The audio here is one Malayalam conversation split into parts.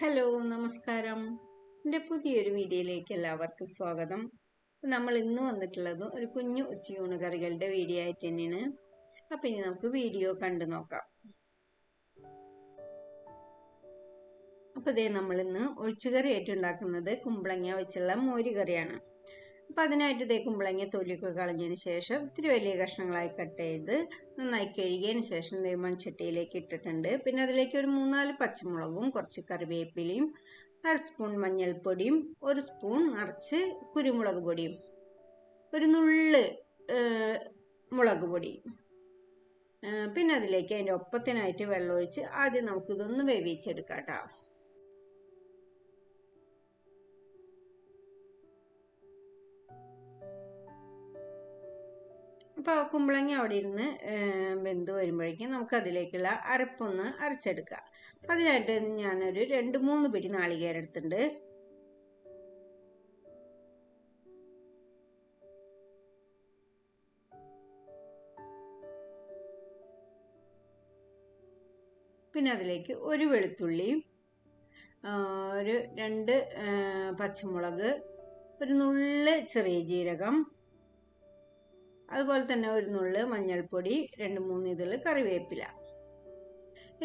ഹലോ നമസ്കാരം. എന്റെ പുതിയൊരു വീഡിയോയിലേക്ക് എല്ലാവർക്കും സ്വാഗതം. നമ്മൾ ഇന്ന് വന്നിട്ടുള്ളത് ഒരു കുഞ്ഞു ഉച്ചയൂണ് കറികളുടെ വീഡിയോ ആയിട്ട് തന്നെയാണ്. അപ്പം ഇനി നമുക്ക് വീഡിയോ കണ്ടു നോക്കാം. അപ്പോൾ ഇതേ നമ്മളിന്ന് ഒഴിച്ചുകറി ആയിട്ട് ഉണ്ടാക്കുന്നത് കുമ്പളങ്ങ വെച്ചുള്ള മോര് കറിയാണ് അപ്പം അതിനായിട്ട് ഇതേ കുമ്പളങ്ങ തൊലിയൊക്കെ കളഞ്ഞതിന് ശേഷം ഇത്തിരി വലിയ കഷ്ണങ്ങളായി കട്ട് ചെയ്ത് നന്നായി കഴുകിയതിന് ശേഷം ദേ മൺചട്ടിയിലേക്ക് ഇട്ടിട്ടുണ്ട്. പിന്നെ അതിലേക്ക് ഒരു മൂന്നാൽ പച്ചമുളകും കുറച്ച് കറിവേപ്പിലയും അര സ്പൂൺ മഞ്ഞൾപ്പൊടിയും ഒരു സ്പൂൺ നിറച്ച് കുരുമുളക് പൊടിയും ഒരു നുള്ള് മുളക് പൊടി പിന്നെ അതിലേക്ക് അതിന്റെ ഒപ്പത്തിനായിട്ട് വെള്ളമൊഴിച്ച് ആദ്യം നമുക്കിതൊന്ന് വേവിച്ചെടുക്കാം കേട്ടോ. അപ്പോൾ കുമ്പളങ്ങ അവിടെ ഇരുന്ന് വെന്ത് വരുമ്പോഴേക്കും നമുക്ക് അതിലേക്കുള്ള അരപ്പൊന്ന് അരച്ചെടുക്കാം. അതിനായിട്ട് ഞാനൊരു രണ്ട് മൂന്ന് പിടി നാളികേരം എടുത്തിട്ടുണ്ട് പിന്നെ അതിലേക്ക് ഒരു വെളുത്തുള്ളി ഒരു രണ്ട് പച്ചമുളക് ഒരു നുള്ള് ചെറിയ ജീരകം അതുപോലെ തന്നെ ഒരു നുള്ള് മഞ്ഞൾപ്പൊടി രണ്ട് മൂന്ന് ഇതിൽ കറിവേപ്പില.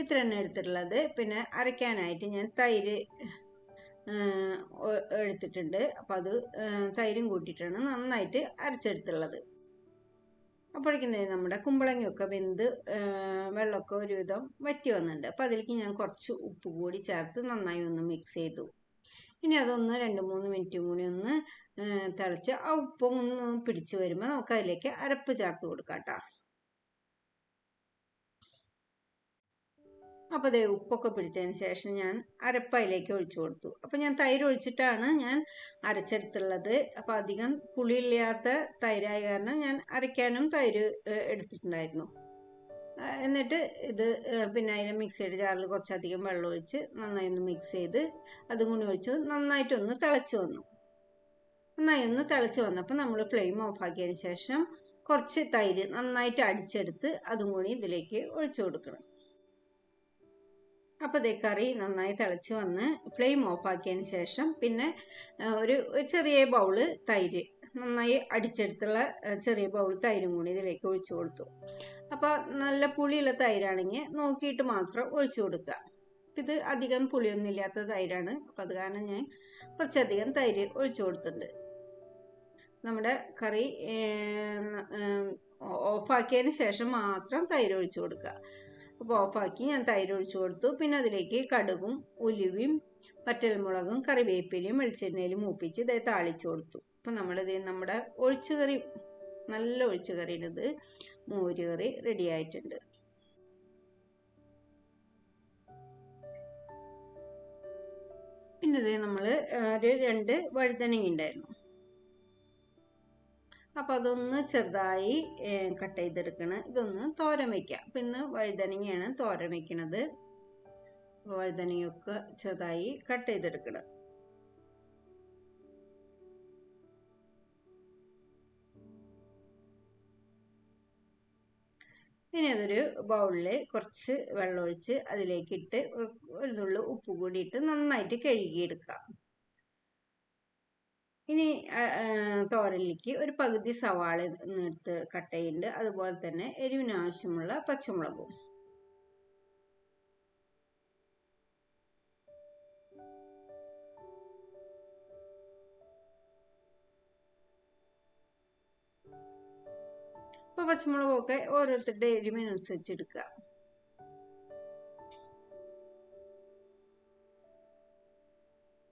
ഇത്ര എണ്ണ എടുത്തിട്ടുള്ളത്. പിന്നെ അരയ്ക്കാനായിട്ട് ഞാൻ തൈര് എടുത്തിട്ടുണ്ട്. അപ്പോൾ അത് തൈരും കൂട്ടിയിട്ടാണ് നന്നായിട്ട് അരച്ചെടുത്തുള്ളത് അപ്പോഴേക്കും നമ്മുടെ കുമ്പളങ്ങയൊക്കെ വെന്ത് വെള്ളമൊക്കെ ഒരുവിധം വറ്റി വന്നിട്ടുണ്ട്. അപ്പോൾ അതിലേക്ക് ഞാൻ കുറച്ച് ഉപ്പ് കൂടി ചേർത്ത് നന്നായി ഒന്ന് മിക്സ് ചെയ്തു. ഇനി അതൊന്ന് രണ്ട് മൂന്ന് മിനിറ്റ് കൂടി ഒന്ന് തിളച്ച് ആ ഉപ്പും ഒന്ന് പിടിച്ചു വരുമ്പോൾ നമുക്ക് അതിലേക്ക് അരപ്പ് ചേർത്ത് കൊടുക്കാം കേട്ടോ. അപ്പോൾ അതേ ഉപ്പൊക്കെ പിടിച്ചതിന് ശേഷം ഞാൻ അരപ്പ് അതിലേക്ക് ഒഴിച്ചു കൊടുത്തു. അപ്പോൾ ഞാൻ തൈര് ഒഴിച്ചിട്ടാണ് ഞാൻ അരച്ചെടുത്തുള്ളത്. അപ്പോൾ അധികം പുളിയില്ലാത്ത തൈരായ കാരണം ഞാൻ അരയ്ക്കാനും തൈര് എടുത്തിട്ടുണ്ടായിരുന്നു. എന്നിട്ട് ഇത് പിന്നെ അതിൽ മിക്സിയുടെ ജാറിൽ കുറച്ചധികം വെള്ളം ഒഴിച്ച് നന്നായി ഒന്ന് മിക്സ് ചെയ്ത് അതും കൂടി ഒഴിച്ച് നന്നായിട്ടൊന്ന് തിളച്ച് വന്നു. നന്നായി ഒന്ന് തിളച്ച് വന്നപ്പോൾ നമ്മൾ ഫ്ലെയിം ഓഫാക്കിയതിന് ശേഷം കുറച്ച് തൈര് നന്നായിട്ട് അടിച്ചെടുത്ത് അതും കൂടി ഇതിലേക്ക് ഒഴിച്ചു കൊടുക്കണം. അപ്പോൾ ഇതേ കറി നന്നായി തിളച്ച് വന്ന് ഫ്ലെയിം ഓഫാക്കിയതിന് ശേഷം പിന്നെ ഒരു ചെറിയ ബൗൾ തൈര് നന്നായി അടിച്ചെടുത്തുള്ള ചെറിയ ബൗൾ തൈരും കൂടി ഇതിലേക്ക് ഒഴിച്ചു കൊടുത്തു. അപ്പോൾ നല്ല പുളിയുള്ള തൈരാണെങ്കിൽ നോക്കിയിട്ട് മാത്രം ഒഴിച്ചു കൊടുക്കുക. ഇത് അധികം പുളിയൊന്നും ഇല്ലാത്ത തൈരാണ്. അപ്പോൾ അത് കാരണം ഞാൻ കുറച്ചധികം തൈര് ഒഴിച്ചു കൊടുത്തിട്ടുണ്ട്. നമ്മുടെ കറി ഓഫാക്കിയതിന് ശേഷം മാത്രം തൈര് ഒഴിച്ചു കൊടുക്കുക. അപ്പോൾ ഓഫാക്കി ഞാൻ തൈര് ഒഴിച്ചു കൊടുത്തു. പിന്നെ അതിലേക്ക് കടുകും ഉലുവയും പറ്റൽമുളകും കറിവേപ്പിലയും വെളിച്ചെണ്ണയിലും മൂപ്പിച്ച് ഇതേ താളിച്ചു കൊടുത്തു. അപ്പം നമ്മളിത് നമ്മുടെ ഒഴിച്ചുകറി നല്ല ഒഴിച്ചുകറിയിനത് മോര് കറി റെഡി ആയിട്ടുണ്ട് പിന്നെ നമ്മൾ ഒരു രണ്ട് വഴുതനങ്ങ ഉണ്ടായിരുന്നു. അപ്പോൾ അതൊന്ന് ചെറുതായി കട്ട് ചെയ്തെടുക്കണം. ഇതൊന്ന് തോരൻ വയ്ക്കാം അപ്പം ഇന്ന് വഴുതനങ്ങയാണ് തോരൻ വയ്ക്കണത് വഴുതനങ്ങയൊക്കെ ചെറുതായി കട്ട് ചെയ്തെടുക്കണം. ഇനി അതൊരു ബൗളിൽ കുറച്ച് വെള്ളമൊഴിച്ച് അതിലേക്കിട്ട് ഒരു നുള്ളു ഉപ്പ് കൂടി ഇട്ട് നന്നായിട്ട് കഴുകിയെടുക്കാം ഇനി തോരലിലേക്ക് ഒരു പകുതി സവാള എടുത്ത് കട്ട് ചെയ്യുന്നുണ്ട് അതുപോലെ തന്നെ എരിവിന് ആവശ്യമുള്ള പച്ചമുളകും. അപ്പോൾ പച്ചമുളകൊക്കെ ഓരോരുത്തരുടെ എരിവിനനുസരിച്ച് എടുക്കുക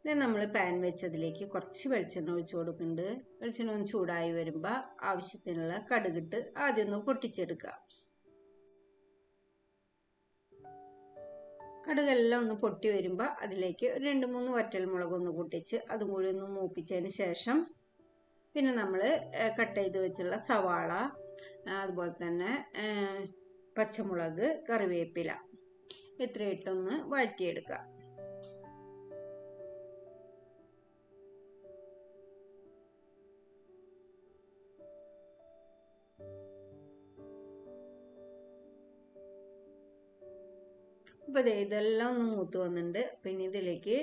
നമ്മൾ പാൻ വെച്ചതിലേക്ക് കുറച്ച് വെളിച്ചെണ്ണ ഒഴിച്ചു കൊടുക്കുന്നുണ്ട്. വെളിച്ചെണ്ണ ഒന്ന് ചൂടായി വരുമ്പോൾ ആവശ്യത്തിനുള്ള കടുകിട്ട് ആദ്യം ഒന്ന് പൊട്ടിച്ചെടുക്കുക. കടുകെല്ലാം ഒന്ന് പൊട്ടി വരുമ്പോൾ അതിലേക്ക് രണ്ട് മൂന്ന് വറ്റൽ മുളക് ഒന്ന് പൊട്ടിച്ച് അതും കൂടി ഒന്ന് മൂപ്പിച്ചതിന് ശേഷം പിന്നെ നമ്മൾ കട്ട് ചെയ്ത് വെച്ചുള്ള സവാള അതുപോലെ തന്നെ പച്ചമുളക് കറിവേപ്പില. ഇത്രയിട്ടൊന്ന് വഴറ്റിയെടുക്കുക അപ്പോൾ ഇതേ ഇതെല്ലാം ഒന്ന് മൂത്ത് വന്നിട്ടുണ്ട്. പിന്നെ ഇതിലേക്ക്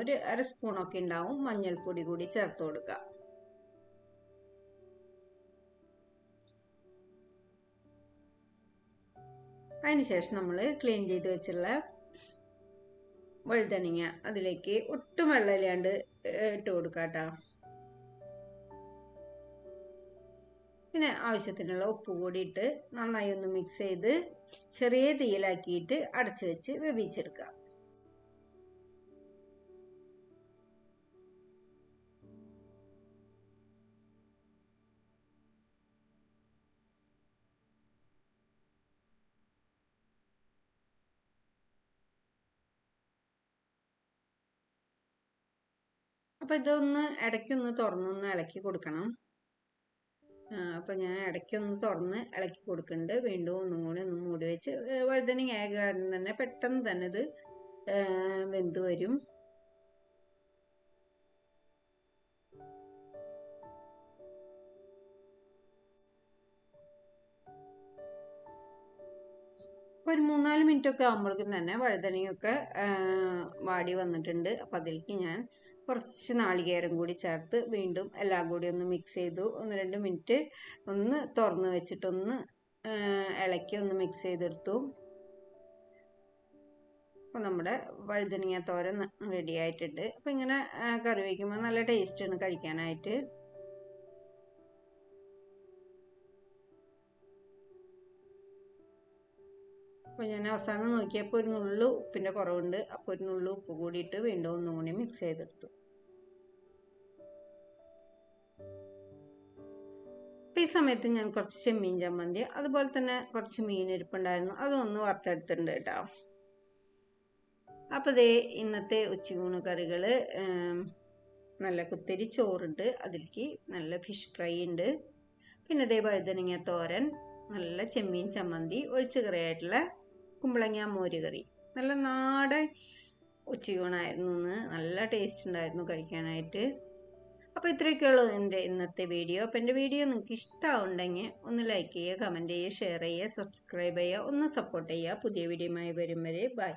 ഒരു അര സ്പൂണൊക്കെ ഉണ്ടാവും മഞ്ഞൾപ്പൊടി കൂടി ചേർത്ത് കൊടുക്കുക അതിനുശേഷം നമ്മൾ ക്ലീൻ ചെയ്ത് വെച്ചുള്ള വഴുതനങ്ങ അതിലേക്ക് ഒട്ടും വെള്ളമില്ലാണ്ട് ഇട്ട് കൊടുക്കാട്ടോ കേട്ടോ പിന്നെ ആവശ്യത്തിനുള്ള ഉപ്പ് കൂടി ഇട്ട് നന്നായി ഒന്ന് മിക്സ് ചെയ്ത് ചെറിയ തീയിലാക്കിയിട്ട് അടച്ചു വെച്ച് വേവിച്ചെടുക്കുക അപ്പോൾ ഇതൊന്ന് ഇടയ്ക്കൊന്ന് തുറന്നൊന്ന് ഇളക്കി കൊടുക്കണം. അപ്പോൾ ഞാൻ ഇടയ്ക്കൊന്ന് തുറന്ന് ഇളക്കി കൊടുക്കുന്നുണ്ട് വീണ്ടും ഒന്നും കൂടി ഒന്ന് മൂടി വെച്ച് വഴുതനങ്ങ ആയ തന്നെ പെട്ടെന്ന് തന്നെ ഇത് വെന്ത് വരും. ഒരു മൂന്നാൽ മിനിറ്റ് ഒക്കെ ആകുമ്പോഴേക്കും തന്നെ വഴുതനയൊക്കെ വാടി വന്നിട്ടുണ്ട്. അപ്പം അതിലേക്ക് ഞാൻ കുറച്ച് നാളികേരം കൂടി ചേർത്ത് വീണ്ടും എല്ലാം കൂടി ഒന്ന് മിക്സ് ചെയ്തു. ഒന്ന് രണ്ട് മിനിറ്റ് ഒന്ന് തുറന്ന് വെച്ചിട്ടൊന്ന് ഇളക്കി ഒന്ന് മിക്സ് ചെയ്തെടുത്തു. അപ്പോൾ നമ്മുടെ വഴുതനങ്ങ തോരൻ റെഡി ആയിട്ടുണ്ട്. അപ്പോൾ ഇങ്ങനെ കറി വയ്ക്കുമ്പോൾ നല്ല ടേസ്റ്റാണ് കഴിക്കാനായിട്ട്. അപ്പോൾ ഞാൻ അവസാനം നോക്കിയപ്പോൾ ഒരു നുള്ളു ഉപ്പിന്റെ കുറവുണ്ട്. അപ്പോൾ ഒരു നുള്ളു ഉപ്പ് കൂടിയിട്ട് വീണ്ടും ഒന്നും കൂടി മിക്സ് ചെയ്തെടുത്തു. ഈ സമയത്ത് ഞാൻ കുറച്ച് ചെമ്മീൻ ചമ്മന്തി അതുപോലെ തന്നെ കുറച്ച് മീൻ ഇരിപ്പുണ്ടായിരുന്നു. അതൊന്ന് വറുത്തെടുത്തിട്ടുണ്ട് കേട്ടോ. അപ്പോൾ ദേ ഇന്നത്തെ ഉച്ചയൂണ് കറികൾ നല്ല കുത്തരി ചോറുണ്ട്. അതിലേക്ക് നല്ല ഫിഷ് ഫ്രൈ ഉണ്ട്. പിന്നെ ദേ വഴുതനങ്ങ തോരൻ നല്ല ചെമ്മീൻ ചമ്മന്തി ഒഴിച്ചുകറിയായിട്ടുള്ള കുമ്പളങ്ങ മോര് കറി നല്ല നാടൻ ഉച്ചയൂണായിരുന്നു ഇന്ന് നല്ല ടേസ്റ്റ് ഉണ്ടായിരുന്നു കഴിക്കാനായിട്ട്. അപ്പോൾ ഇത്രയൊക്കെയുള്ളൂ എന്റെ ഇന്നത്തെ വീഡിയോ അപ്പോൾ എന്റെ വീഡിയോ നിങ്ങൾക്ക് ഇഷ്ടമുണ്ടെങ്കിൽ ഒന്ന് ലൈക്ക് ചെയ്യുക കമന്റ് ചെയ്യുക ഷെയർ ചെയ്യുക സബ്സ്ക്രൈബ് ചെയ്യുക ഒന്ന് സപ്പോർട്ട് ചെയ്യുക. പുതിയ വീഡിയോയുമായി വരും വരെ ബൈ